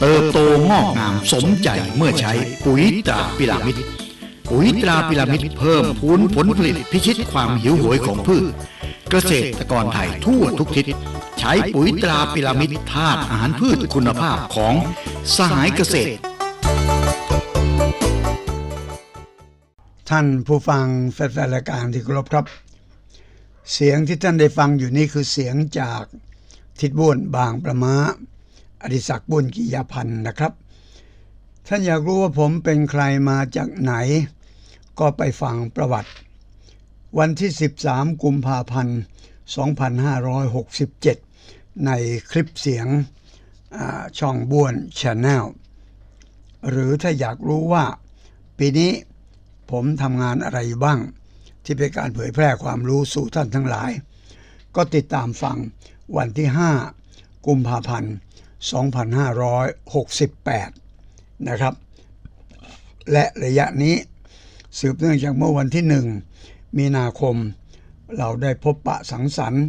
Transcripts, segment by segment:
เติบโตงอกงามสมใจเมื่อใช้ปุ๋ยตราพิรามิดปุ๋ยตราพิรามิดเพิ่มพูนผลผลิตพิชิตความหิวโหยของพืช เกษตรกรไทยทั่วทุกทิศ ใช้ปุ๋ยตราพิรามิดธาตุอาหารพืชคุณภาพของสหายเกษตร ท่านผู้ฟังแฟนรายการที่เคารพครับ เสียงที่ท่านได้ฟังอยู่นี้คือเสียงจากทิดบ้วนบางประมา อดิศักดิ์บุญกิยาพันธ์นะครับ ท่านอยากรู้ว่าผมเป็นใครมาจากไหน ก็ไปฟังประวัติ วันที่ 13 กุมภาพันธ์ 2567 ในคลิปเสียงช่องบ้วนชาแนลหรือถ้าอยากรู้ว่า ปีนี้ผมทำงานอะไรบ้าง ที่เป็นการเผยแพร่ความรู้สู่ท่านทั้งหลาย ก็ติดตามฟังวันที่ 5 กุมภาพันธ์ 2568 นะครับ และระยะนี้สืบเนื่องจากเมื่อวันที่ 1 มีนาคม เราได้พบปะสังสรรค์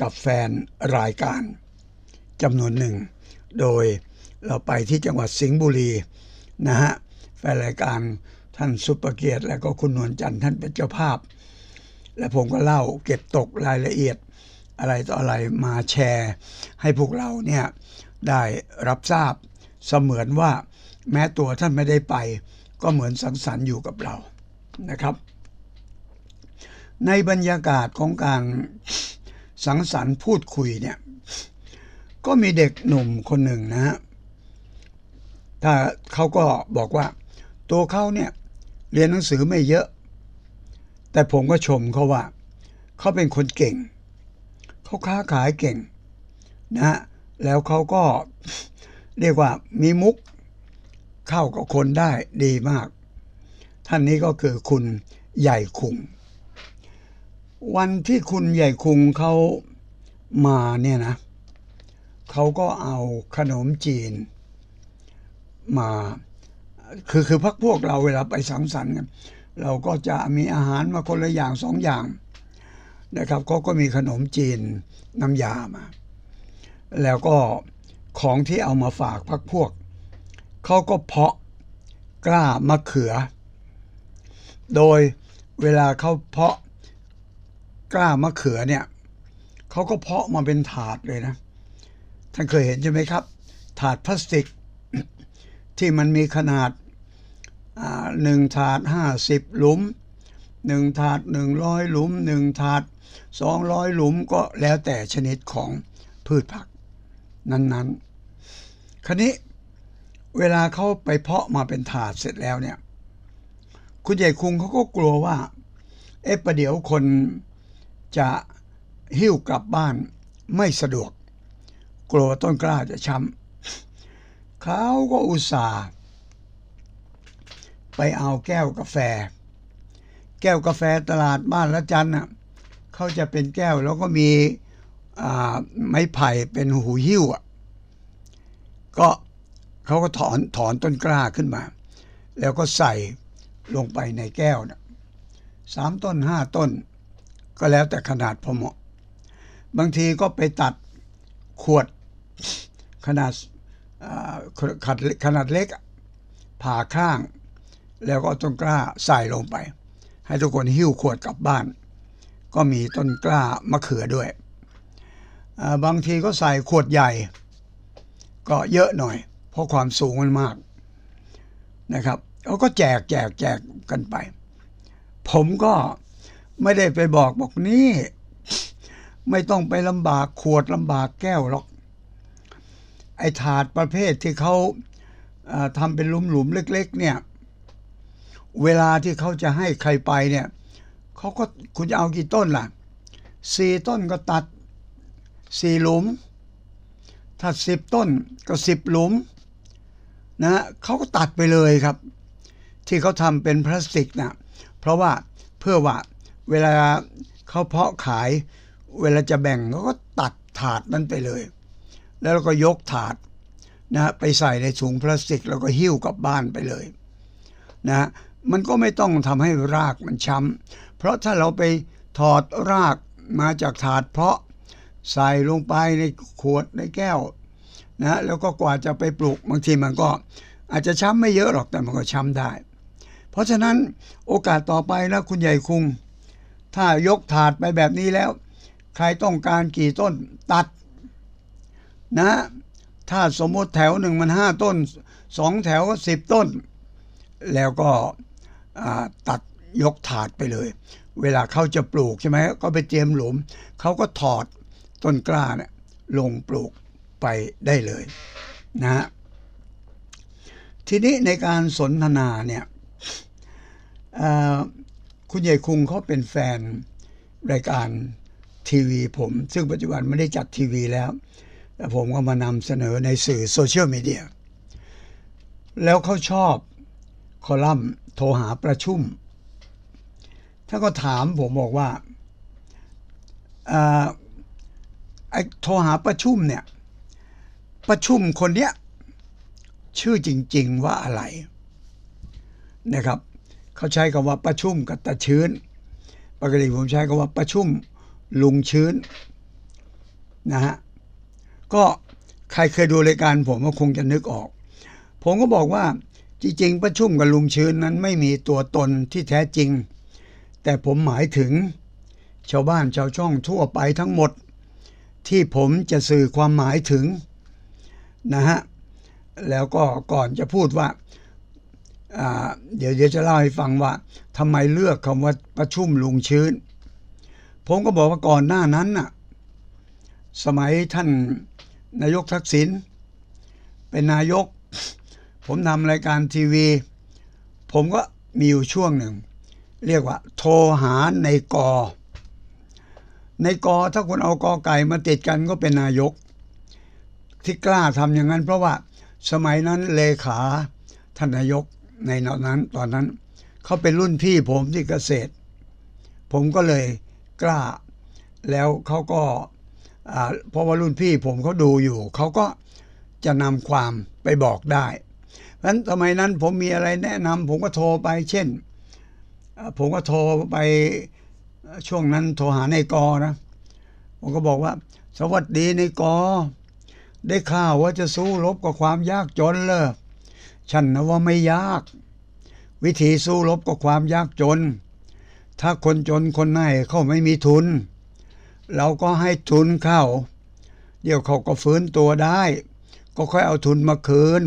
กับแฟนรายการจำนวนหนึ่ง โดยเราไปที่จังหวัดสิงห์บุรีนะฮะแฟนรายการท่านซุปเกียรติและก็คุณนวลจันทร์ท่านเป็นเจ้าภาพ และผมก็เล่าเก็บตกรายละเอียด อะไรต่ออะไรมาแชร์ ให้พวกเราเนี่ยได้รับทราบเสมือนว่าแม้ตัวท่านไม่ได้ไป ก็เหมือนสังสรรค์อยู่กับเรานะครับ ในบรรยากาศของการสังสรรค์พูดคุยเนี่ยก็มีเด็กหนุ่มคนหนึ่งนะฮะถ้าเขาก็บอกว่า ตัวเขาเนี่ยเรียนหนังสือไม่เยอะ แต่ผมก็ชมเขาว่า เขาเป็นคนเก่ง เขาค้าขายเก่งนะฮะแล้วเขาก็เรียกว่ามีมุกเข้ากับคนได้ดีมาก ท่านนี้ก็คือคุณใหญ่คุง วันที่คุณใหญ่คุงเขามาเนี่ยนะเขาก็เอาขนมจีนมาคือคือพักพวกเราเวลาไปสังสรรค์กันเราก็จะมีอาหารมาคนละอย่างสองอย่าง นะครับเขาก็มีขนมจีนน้ำยามา แล้วก็ของที่เอามาฝากพักพวก เขาก็เพาะกล้ามะเขือ โดยเวลาเขาเพาะกล้ามะเขือเนี่ยเขาก็เพาะมาเป็นถาดเลยนะ ท่านเคยเห็นใช่ไหมครับ ถาดพลาสติก ที่มันมีขนาดหนึ่งถาดห้าสิบหลุมหนึ่งถาดหนึ่งร้อยหลุมหนึ่งถาด สองร้อยหลุมก็แล้วแต่ชนิดของพืชผักนั้นๆ ครนี้เวลาเขาไปเพาะมาเป็นถาดเสร็จแล้วเนี่ย คุณใหญ่คุงเขาก็กลัวว่า เอ๊ะประเดี๋ยวคนจะหิ้วกลับบ้านไม่สะดวก กลัวต้นกล้าจะช้ำเขาก็อุตส่าห์ไปเอาแก้วกาแฟ แก้วกาแฟตลาดบ้านละจันน่ะ เขาจะเป็นแก้วแล้วก็มีไม้ไผ่เป็นหูหิ้วอะก็เขาก็ถอนถอนต้นกล้าขึ้นมา แล้วก็ใส่ลงไปในแก้วนะสามต้นห้าต้น ก็แล้วแต่ขนาดพอเหมาะ บางทีก็ไปตัดขวดขนาดขนาดขนาดเล็กผ่าข้าง แล้วก็ต้นกล้าใส่ลงไป ให้ทุกคนหิ้วขวดกลับบ้าน ก็มีต้นกล้ามะเขือด้วย บางทีก็ใส่ขวดใหญ่ ก็เยอะหน่อย เพราะความสูงมันมากนะครับเขาก็แจกแจกแจกกันไป ผมก็ไม่ได้ไปบอกบอกนี่ ไม่ต้องไปลำบากขวดลำบากแก้วหรอก ไอ้ถาดประเภทที่เขาทำเป็นหลุมๆเล็ก ๆ เนี่ย เวลาที่เขาจะให้ใครไปเนี่ย เขาก็คุณจะเอากี่ต้นล่ะสี่ต้นก็ตัดสี่หลุม ถ้าสิบต้นก็สิบหลุมนะเขาก็ตัดไปเลยครับ ที่เขาทำเป็นพลาสติกนะเพราะว่าเพื่อว่าเวลาเขาเพาะขายเวลาจะแบ่งเขาก็ตัดถาดนั้นไปเลย แล้วก็ยกถาดนะฮะไปใส่ในถุงพลาสติก แล้วก็หิ้วกลับบ้านไปเลยนะมันก็ไม่ต้องทำให้รากมันช้ำ ราะถ้าเราไปถอดรากมาจากถาดเพาะใส่ลงไปในขวดในแก้วนะแล้วก็กว่าจะไปปลูกบางทีมันก็อาจจะช้ำไม่เยอะหรอกแต่มันก็ช้ำได้ เพราะฉะนั้นโอกาสต่อไปนะคุณใหญ่คุง ถ้ายกถาดไปแบบนี้แล้ว ใครต้องการกี่ต้นตัดนะ ถ้าสมมติแถวหนึ่งมันห้าต้นสองแถวก็สิบต้น แล้วก็ตัด ยกถาดไปเลย เวลาเขาจะปลูกใช่ไหมก็ไปเตรียมหลุม เขาก็ถอดต้นกล้าเนี่ยลงปลูกไปได้เลยนะฮะทีนี้ในการสนทนาเนี่ยคุณใหญ่คุงเขาเป็นแฟนรายการทีวีผม ซึ่งปัจจุบันไม่ได้จัดทีวีแล้ว แต่ผมก็มานำเสนอในสื่อโซเชียลมีเดียแล้วเขาชอบคอลัมน์โทรหาประชุม ถ้าก็ถามผมบอกว่าอไอ้โทรหาประชุมเนี่ย ประชุมคนเนี้ยชื่อจริง ๆว่าอะไรนะครับ เขาใช้คำว่าประชุมกับตชื้น ปกติผมใช้คำว่าประชุมลุงชื้นนะฮะก็ใครเคยดูรายการผมก็คงจะนึกออก ผมก็บอกว่าจริงๆประชุมกับลุงชื้นนั้นไม่มีตัวตนที่แท้จริง แต่ผมหมายถึง ชาวบ้านชาวช่องทั่วไปทั้งหมด ที่ผมจะสื่อความหมายถึงนะฮะแล้วก็ก่อนจะพูดว่าเดี๋ยวเดี๋ยวจะเล่าให้ฟังว่าทำไมเลือกคำว่าประชุมลุงชื้น ผมก็บอกว่าก่อนหน้านั้นน่ะสมัยท่านนายกทักษิณเป็นนายก ผมทำรายการทีวี ผมก็มีอยู่ช่วงหนึ่ง เรียกว่า โทรหาในกอ ในกอถ้าคุณเอากอไก่มาติดกันก็เป็นนายก ที่กล้าทำอย่างนั้น เพราะว่าสมัยนั้นเลขาท่านนายกในตอนนั้นตอนนั้นเขาเป็นรุ่นพี่ผมที่เกษตร ผมก็เลยกล้า แล้วเขาก็เพราะว่ารุ่นพี่ผมเขาดูอยู่ เขาก็จะนำความไปบอกได้ เพราะฉะนั้นสมัยนั้นผมมีอะไรแนะนำผมก็โทรไปเช่น ผมก็โทรไปช่วงนั้นโทรหาในกอนะ ผมก็บอกว่า สวัสดีในกอ ได้ข่าวว่าจะสู้รบกับความยากจนเลยฉันนะว่าไม่ยาก วิธีสู้รบกับความยากจน ถ้าคนจนคนไหนเขาไม่มีทุน เราก็ให้ทุนเข้า เดี๋ยวเขาก็ฟื้นตัวได้ ก็ค่อยเอาทุนมาคืน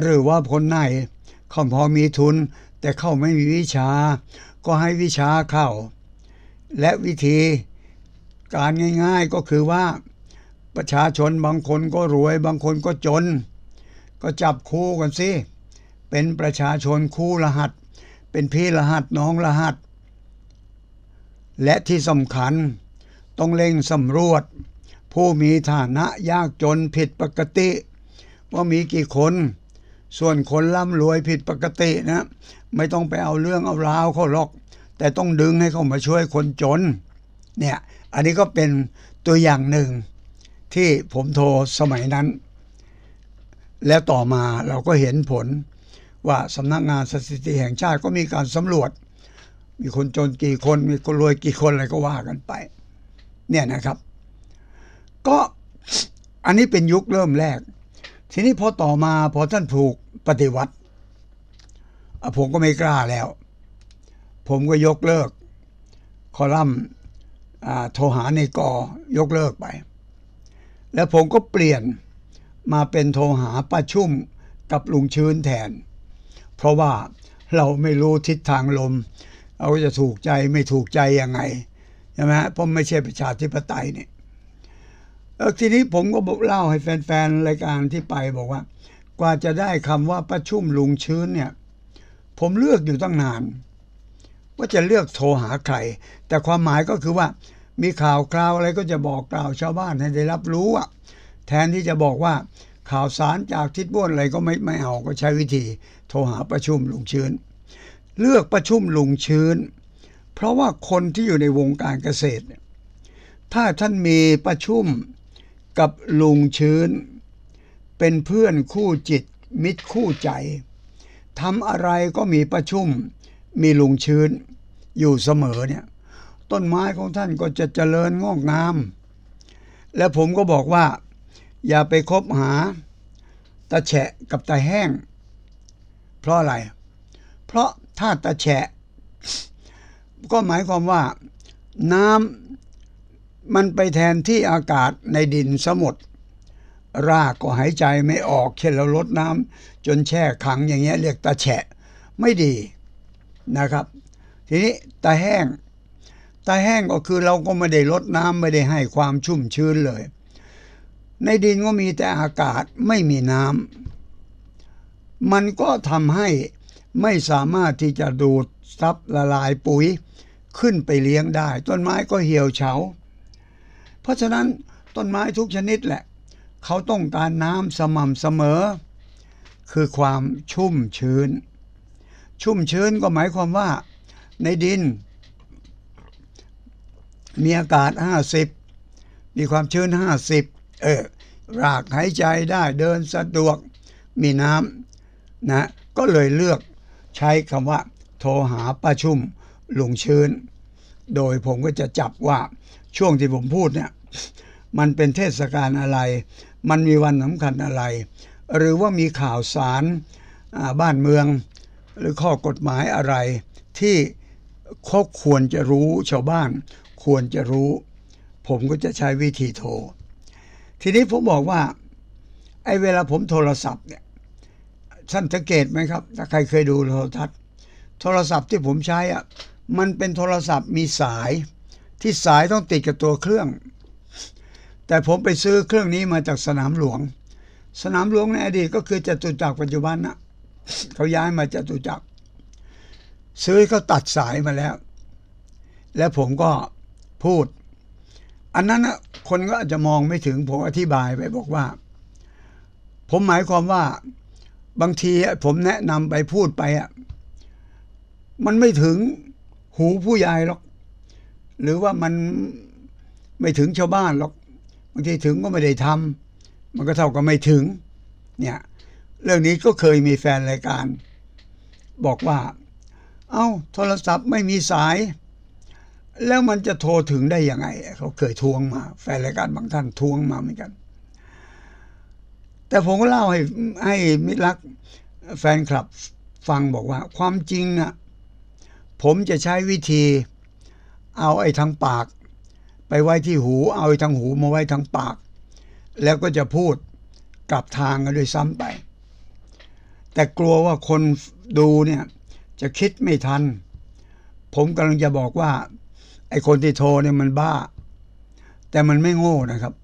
หรือว่าคนไหนเขาพอมีทุน แต่เขาไม่มีวิชา ก็ให้วิชาเข้า และวิธีการง่ายๆก็คือว่าประชาชนบางคนก็รวยบางคนก็จน ก็จับคู่กันสิ เป็นประชาชนคู่รหัส เป็นพี่รหัสน้องรหัส และที่สำคัญต้องเร่งสำรวจ ผู้มีฐานะยากจนผิดปกติ ว่ามีกี่คน ส่วนคนร่ำรวยผิดปกตินะ ไม่ต้องไปเอาเรื่องเอาราวเขาหรอก แต่ต้องดึงให้เขามาช่วยคนจน เนี่ย อันนี้ก็เป็นตัวอย่างหนึ่งที่ผมโทรสมัยนั้น แล้วต่อมาเราก็เห็นผลว่าสำนักงานสถิติแห่งชาติก็มีการสำรวจ มีคนจนกี่คน มีคนรวยกี่คนอะไรก็ว่ากันไป เนี่ยนะครับ ก็อันนี้เป็นยุคเริ่มแรก ทีนี้พอต่อมาพอท่านถูกปฏิวัติ ผมก็ไม่กล้าแล้ว ผมก็ยกเลิก คอลัมน์โทรหาในกอยกเลิกไป แล้วผมก็เปลี่ยนมาเป็นโทรหาประชุมกับลุงชื้นแทน เพราะว่าเราไม่รู้ทิศทางลม เราจะถูกใจไม่ถูกใจยังไงใช่ไหมฮะเพราะไม่ใช่ประชาธิปไตยเนี่ยแล้วทีนี้ผมก็บอกเล่าให้แฟนๆรายการที่ไปบอกว่า กว่าจะได้คำว่าประชุมลุงชื้นเนี่ย ผมเลือกอยู่ตั้งนาน ว่าจะเลือกโทรหาใคร แต่ความหมายก็คือว่า มีข่าวคราวอะไรก็จะบอกกล่าวชาวบ้านให้ได้รับรู้อะแทนที่จะบอกว่าข่าวสารจากทิศบ้วนอะไรก็ไม่ไม่เอาก็ใช้วิธี โทรหาประชุมลุงชื้น เลือกประชุมลุงชื้น เพราะว่าคนที่อยู่ในวงการเกษตร ถ้าท่านมีประชุมกับลุงชื้น เป็นเพื่อนคู่จิตมิตรคู่ใจ ทำอะไรก็มีประชุม มีลุงชื้น อยู่เสมอเนี่ย ต้นไม้ของท่านก็จะเจริญงอกงาม และผมก็บอกว่า อย่าไปคบหาตาแฉะกับตาแห้ง เพราะอะไร เพราะถ้าตาแฉะ ก็หมายความว่า น้ำมันไปแทนที่อากาศในดินสมด รากก็หายใจไม่ออกเช่นเราลดน้ำจนแช่ขังอย่างเงี้ยเรียกตาแฉะไม่ดีนะครับ ทีนี้ตาแห้งตาแห้งก็คือเราก็ไม่ได้ลดน้ำไม่ได้ให้ความชุ่มชื้นเลย ในดินก็มีแต่อากาศไม่มีน้ำมันก็ทำให้ไม่สามารถที่จะดูดซับละลายปุ๋ยขึ้นไปเลี้ยงได้ ต้นไม้ก็เหี่ยวเฉา เพราะฉะนั้นต้นไม้ทุกชนิดแหละ เขาต้องการน้ำสม่ำเสมอ คือความชุ่มชื้น ชุ่มชื้นก็หมายความว่า ในดิน มีอากาศ 50 มีความชื้น 50 เออรากหายใจได้เดินสะดวกมีน้ำนะก็เลยเลือกใช้คำว่า โทรหาประชุมลุงชื้น โดยผมก็จะจับว่าช่วงที่ผมพูดเนี่ยมันเป็นเทศกาลอะไร มันมีวันสำคัญอะไร หรือว่ามีข่าวสารบ้านเมือง หรือข้อกฎหมายอะไร ที่เขาควรจะรู้ชาวบ้าน ควรจะรู้ ผมก็จะใช้วิธีโทร ทีนี้ผมบอกว่าไอ้เวลาผมโทรศัพท์เนี่ยท่านสังเกตไหมครับ ถ้าใครเคยดูโทรทัศน์ โทรศัพท์ที่ผมใช้อะมันเป็นโทรศัพท์มีสายที่สายต้องติดกับตัวเครื่อง แต่ผมไปซื้อเครื่องนี้มาจากสนามหลวง สนามหลวงในอดีตก็คือจตุจักรปัจจุบันนะเขาย้ายมาจตุจักร ซื้อเขาตัดสายมาแล้ว แล้วผมก็พูด อันนั้นนะคนก็อาจจะมองไม่ถึงผมอธิบายไปบอกว่า ผมหมายความว่าบางทีผมแนะนำไปพูดไปอะมันไม่ถึงหูผู้ใหญ่หรอก หรือว่ามันไม่ถึงชาวบ้านหรอก บางทีถึงก็ไม่ได้ทำมันก็เท่ากับไม่ถึง เนี่ย เรื่องนี้ก็เคยมีแฟนรายการ บอกว่า เอา้า โทรศัพท์ไม่มีสาย แล้วมันจะโทรถึงได้ยังไง เขาเคยทวงมา แฟนรายการบางท่านทวงมาเหมือนกัน แต่ผมก็เล่าให้ให้มิตรรักแฟนคลับฟังบอกว่า ความจริงอะผมจะใช้วิธีเอาไอ้ทางปาก ไปไว้ที่หูเอาไอ้ทางหูมาไว้ทางปาก แล้วก็จะพูดกลับทางกันด้วยซ้ำไป แต่กลัวว่าคนดูเนี่ยจะคิดไม่ทัน ผมกำลังจะบอกว่า ไอ้คนที่โทรเนี่ยมันบ้า แต่มันไม่โง่นะครับ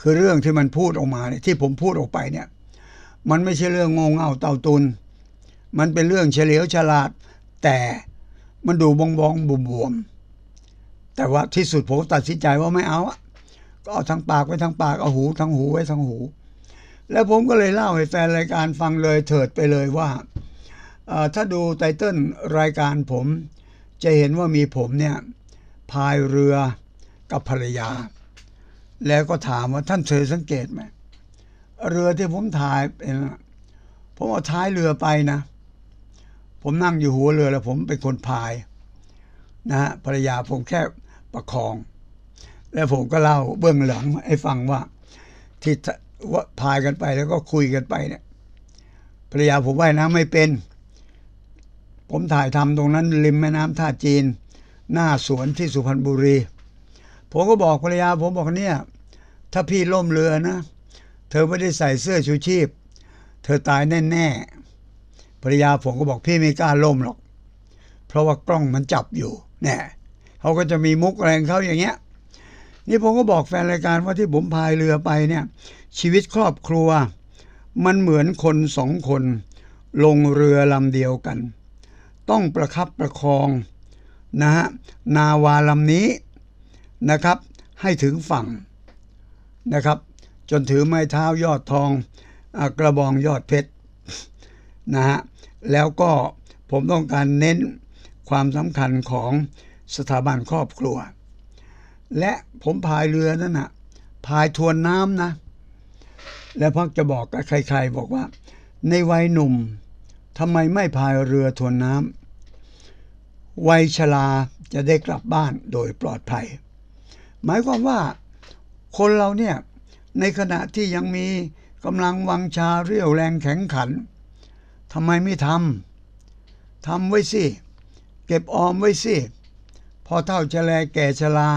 คือเรื่องที่มันพูดออกมาเนี่ยที่ผมพูดออกไปเนี่ย มันไม่ใช่เรื่องโง่เง่าเต่าตุน มันเป็นเรื่องเฉลียวฉลาด แต่มันดูบองบองบวมบวม แต่ว่าที่สุดผมตัดสินใจว่าไม่เอาอะก็เอาทางปากไว้ทางปากเอาหูทางหูไว้ทางหู แล้วผมก็เลยเล่าให้แฟนรายการฟังเลยเถิดไปเลยว่าถ้าดูไตเติ้ลรายการผม จะเห็นว่ามีผมเนี่ยพายเรือกับภรรยา แล้วก็ถามว่าท่านเคยสังเกตไหมเรือที่ผมถ่ายเป็นอะผมเอาท้ายเรือไปนะ ผมนั่งอยู่หัวเรือแล้วผมเป็นคนพายนะฮะภรรยาผมแค่ ประคอง แล้วผมก็เล่าเบื้องหลังให้ฟังว่า ที่ว่าพายกันไปแล้วก็คุยกันไปเนี่ยภรรยาผมว่ายน้ำไม่เป็น ผมถ่ายทำตรงนั้นริมแม่น้ำท่าจีน หน้าสวนที่สุพรรณบุรี ผมก็บอกภรรยาผมบอกเนี่ย ถ้าพี่ล่มเรือนะ เธอไม่ได้ใส่เสื้อชูชีพ เธอตายแน่ๆภรรยาผมก็บอกพี่ไม่กล้าล่มหรอก เพราะว่ากล้องมันจับอยู่แน่ เขาก็จะมีมุกอะไรงเขาอย่างเงี้ยนี่ผมก็บอกแฟนรายการว่าที่ผมพายเรือไปเนี่ย ชีวิตครอบครัว มันเหมือนคนสองคน ลงเรือลำเดียวกัน ต้องประคับประคองนะฮะนาวาลำนี้นะครับ ให้ถึงฝั่งนะครับ จนถือไม้เท้ายอดทองอกระบองยอดเพชรนะฮะแล้วก็ผมต้องการเน้นความสำคัญของ สถาบันครอบครัว และผมพายเรือนั่นนะพายทวนน้ำนะ และพักจะบอกกับใคร ๆ บอกว่า ในวัยหนุ่มทำไมไม่พายเรือทวนน้ำวัยชราจะได้กลับบ้านโดยปลอดภัย หมายความว่าคนเราเนี่ยในขณะที่ยังมีกำลังวังชาเรี่ยวแรงแข็งขันทำไมไม่ทำทำไว้สิ เก็บออมไว้สิ พอเท่าจะแลแก่ชรา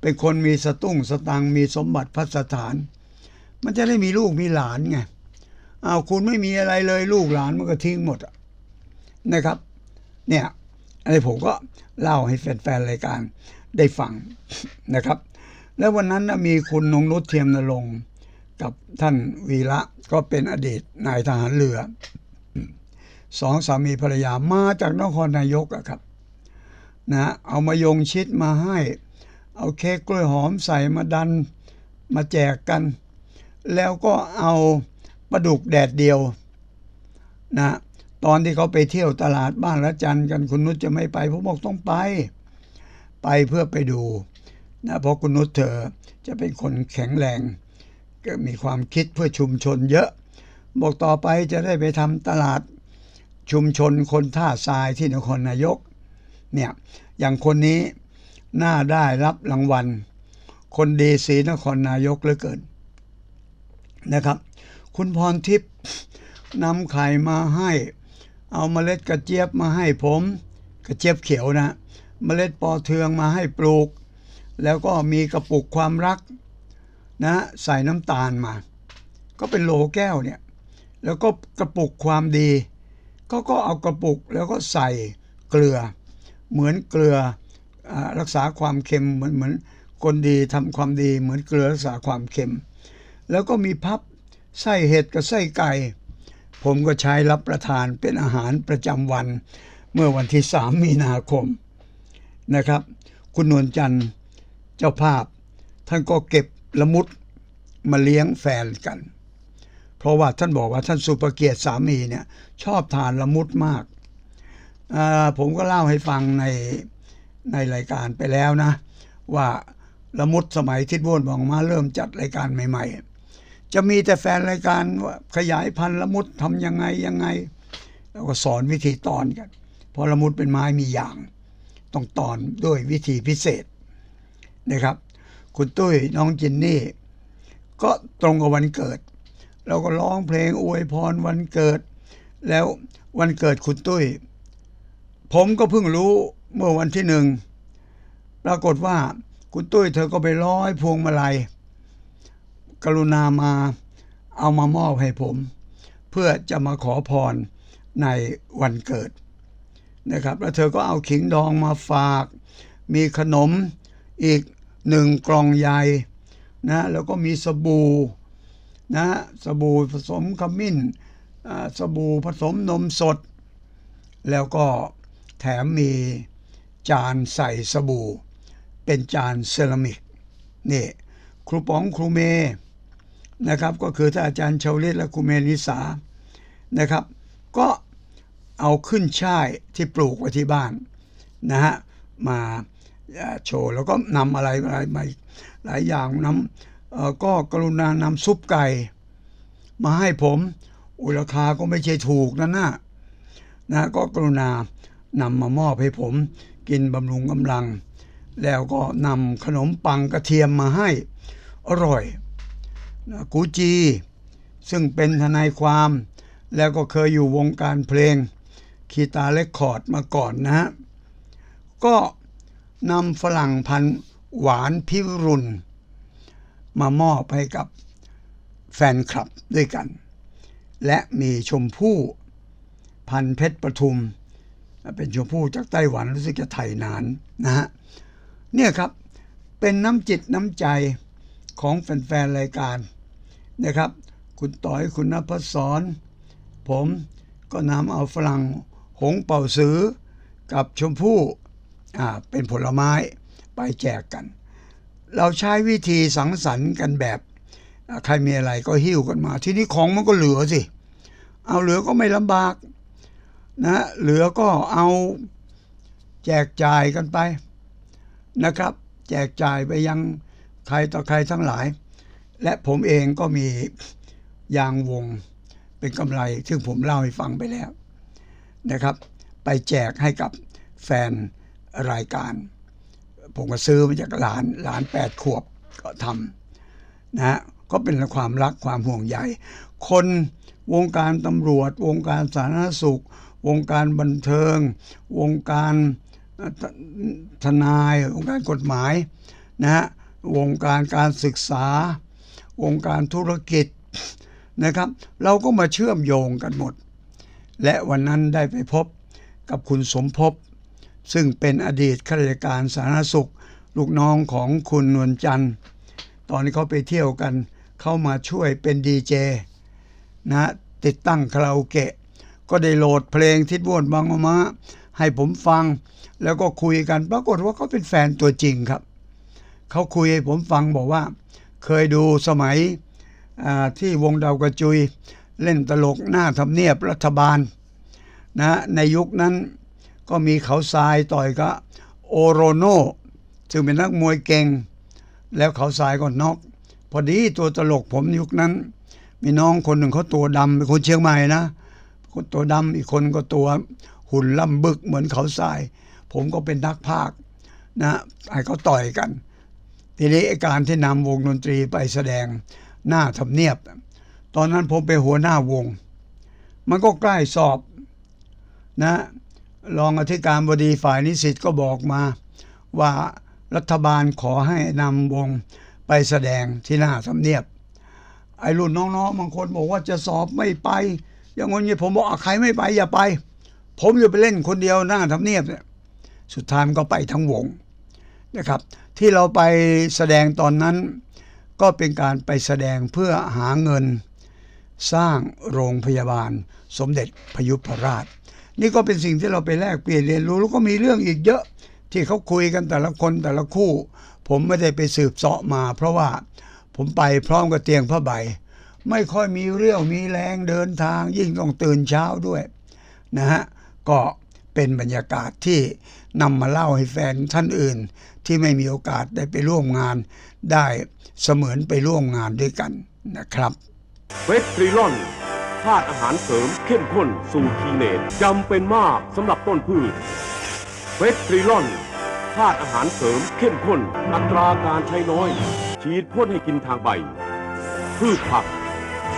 เป็นคนมีสตุ้งสตังมีสมบัติพัสถาน มันจะได้มีลูกมีหลานไงเอาคุณไม่มีอะไรเลยลูกหลานมันก็ทิ้งหมดนะครับ เนี่ยอันนี้ผมก็เล่าให้แฟนๆรายการได้ฟังนะครับ แล้ววันนั้นนะมีคุณนงนุชเทียมนรงกับท่านวีระก็เป็นอดีตนายทหารเรือสองสามีภรรยามาจากนครนายกอะครับ นะเอามายงชิดมาให้ เอาเค้กกล้วยหอมใส่มาดันมาแจกกัน แล้วก็เอาปลาดุกแดดเดียวนะตอนที่เขาไปเที่ยวตลาดบ้านละจันกันคุณนุชจะไม่ไปผมบอกต้องไป ไปเพื่อไปดูนะเพราะคุณนุชเธอจะเป็นคนแข็งแรง ก็มีความคิดเพื่อชุมชนเยอะ บอกต่อไปจะได้ไปทำตลาดชุมชนคนท่าทรายที่นครนายก เนี่ยอย่างคนนี้น่าได้รับรางวัล คนดีศรีนครนายกเหลือเกินนะครับ คุณพรทิพย์นำไข่มาให้ เอาเมล็ดกระเจี๊ยบมาให้ผม กระเจี๊ยบเขียวนะ เมล็ดปอเทืองมาให้ปลูก แล้วก็มีกระปุกความรักนะใส่น้ำตาลมา ก็เป็นโหลแก้วเนี่ย แล้วก็กระปุกความดี ก็ก็เอากระปุกแล้วก็ใส่เกลือ เหมือนเกลือรักษาความเค็มเหมือนเหมือนคนดีทำความดีเหมือนเกลือรักษาความเค็ม แล้วก็มีพับไส้เห็ดกับไส้ไก่ ผมก็ใช้รับประทานเป็นอาหารประจำวันเมื่อวันที่สามมีนาคมนะครับ คุณนวลจันทร์เจ้าภาพ ท่านก็เก็บละมุดมาเลี้ยงแฟนกัน เพราะว่าท่านบอกว่าท่านสุภเกียรติสามีเนี่ยชอบทานละมุดมาก ผมก็เล่าให้ฟังในในรายการไปแล้วนะ ว่าละมุดสมัยทิดโวนบองมาเริ่มจัดรายการใหม่ ๆ จะมีแต่แฟนรายการว่าขยายพันธุ์ละมุดทำยังไงยังไง แล้วก็สอนวิธีตอนกันเพราะละมุดเป็นไม้มีอย่าง ต้องตอนด้วยวิธีพิเศษนะครับ คุณตุ้ยน้องจินนี่ ก็ตรงกับวันเกิด เราก็ร้องเพลงอวยพรวันเกิด แล้ววันเกิดคุณตุ้ย ผมก็เพิ่งรู้เมื่อวันที่หนึ่งปรากฏว่าคุณตุ้ยเธอก็ไปร้อยพวงมาลัย กรุณามาเอามามอบให้ผม เพื่อจะมาขอพรในวันเกิดนะครับ แล้วเธอก็เอาขิงดองมาฝาก มีขนมอีกหนึ่งกล่องใหญ่นะแล้วก็มีสบู่นะสบู่ผสมขมิ้นอ่าสบู่ผสมนมสด แล้วก็ แถมมีจานใส่สบู่ เป็นจานเซรามิกนี่ครูป๋องครูเมนะครับก็คือท่านอาจารย์ชาวลิตและครูเมนิสานะครับ ก็เอาขึ้นช่ายที่ปลูกไว้ที่บ้านนะฮะมาโชว์แล้วก็นำอะไรอะไรมาหลายอย่างนำเออก็กรุณานำซุปไก่ มาให้ผมอุราคาก็ไม่ใช่ถูกนั่นนะนะก็กรุณา นำมามอบให้ผมกินบำรุงกำลัง แล้วก็นำขนมปังกระเทียมมาให้อร่อยกูจี ซึ่งเป็นทนายความ แล้วก็เคยอยู่วงการเพลงคีตาเรคคอร์ดมาก่อนนะฮะก็นำฝรั่งพันหวานพิรุณมามอบให้กับแฟนคลับด้วยกัน และมีชมพู่พันเพชรประทุม เป็นชมพู่จากไต้หวันรู้สึกจะไทยนานนะฮะเนี่ยครับเป็นน้ำจิตน้ำใจของแฟนๆรายการนะครับ คุณต่อยคุณนภัสสรผมก็นำเอาฝรั่งหงเป่าซื้อกับชมพู่อ่าเป็นผลไม้ไปแจกกัน เราใช้วิธีสังสรรค์กันแบบ ใครมีอะไรก็หิ้วกันมา ทีนี้ของมันก็เหลือสิ เอาเหลือก็ไม่ลำบาก นะเหลือก็เอาแจกจ่ายกันไปนะครับ แจกจ่ายไปยังใครต่อใครทั้งหลาย และผมเองก็มียางวงเป็นกำไร ซึ่งผมเล่าให้ฟังไปแล้วนะครับ ไปแจกให้กับแฟนรายการ ผมก็ซื้อมาจากหลานหลานแปดขวบก็ทำนะฮะก็เป็นความรักความห่วงใยคนวงการตำรวจ วงการสาธารณสุข วงการบันเทิง วงการทนายวงการกฎหมายนะฮะวงการการศึกษา วงการธุรกิจนะครับ เราก็มาเชื่อมโยงกันหมด และวันนั้นได้ไปพบกับคุณสมภพซึ่งเป็นอดีตข้าราชการสาธารณสุข ลูกน้องของคุณนวลจันทร์ ตอนนี้เขาไปเที่ยวกัน เข้ามาช่วยเป็นดีเจนะฮะติดตั้งคาราโอเกะ ก็ได้โหลดเพลงทิดบ้วนบางมะมะให้ผมฟัง แล้วก็คุยกัน ปรากฏว่าเขาเป็นแฟนตัวจริงครับ เขาคุยให้ผมฟังบอกว่า เคยดูสมัยที่วงดาวกระจุย เล่นตลกหน้าทำเนียบรัฐบาลนะในยุคนั้นก็มีเขาทรายต่อยกับโอโรโนซึ่งเป็นนักมวยเก่ง แล้วเขาทรายก็น็อกพอดีตัวตลกผมยุคนั้น มีน้องคนหนึ่งเขาตัวดำเป็นคนเชียงใหม่นะ คนตัวดำอีกคนก็ตัวหุ่นล่ำบึกเหมือนเขาทราย ผมก็เป็นนักพากนะให้เขาต่อยกัน ทีนี้ไอ้การที่นำวงดนตรีไปแสดงหน้าทำเนียบ ตอนนั้นผมเป็นหัวหน้าวง มันก็ใกล้สอบนะรองอธิการบดีฝ่ายนิสิตก็บอกมา ว่ารัฐบาลขอให้นำวงไปแสดงที่หน้าทำเนียบ ไอ้รุ่นน้องๆบางคนบอกว่าจะสอบไม่ไป อย่างงี้ผมบอกใครไม่ไปอย่าไป ผมจะไปเล่นคนเดียวหน้าทำเนียบเนี่ยสุดท้ายมันก็ไปทั้งวงนะครับ ที่เราไปแสดงตอนนั้น ก็เป็นการไปแสดงเพื่อหาเงินสร้างโรงพยาบาล สมเด็จพยุพราช นี่ก็เป็นสิ่งที่เราไปแลกเปลี่ยนเรียนรู้แล้วก็มีเรื่องอีกเยอะที่เขาคุยกันแต่ละคนแต่ละคู่ ผมไม่ได้ไปสืบเสาะมา เพราะว่าผมไปพร้อมกับเตียงผ้าใบ ไม่ค่อยมีเรี่ยวมีแรงเดินทางยิ่งต้องตื่นเช้าด้วยนะฮะก็เป็นบรรยากาศที่นำมาเล่าให้แฟนท่านอื่น ที่ไม่มีโอกาสได้ไปร่วมงาน ได้เสมือนไปร่วมงานด้วยกันนะครับเฟสตรีลอนธาตุอาหารเสริมเข้มข้นสู่ทีเนตจำเป็นมากสำหรับต้นพืชเฟสตรีลอนธาตุอาหารเสริมเข้มข้น อัตราการใช้น้อย ฉีดพ่นให้กินทางใบ พืชผัก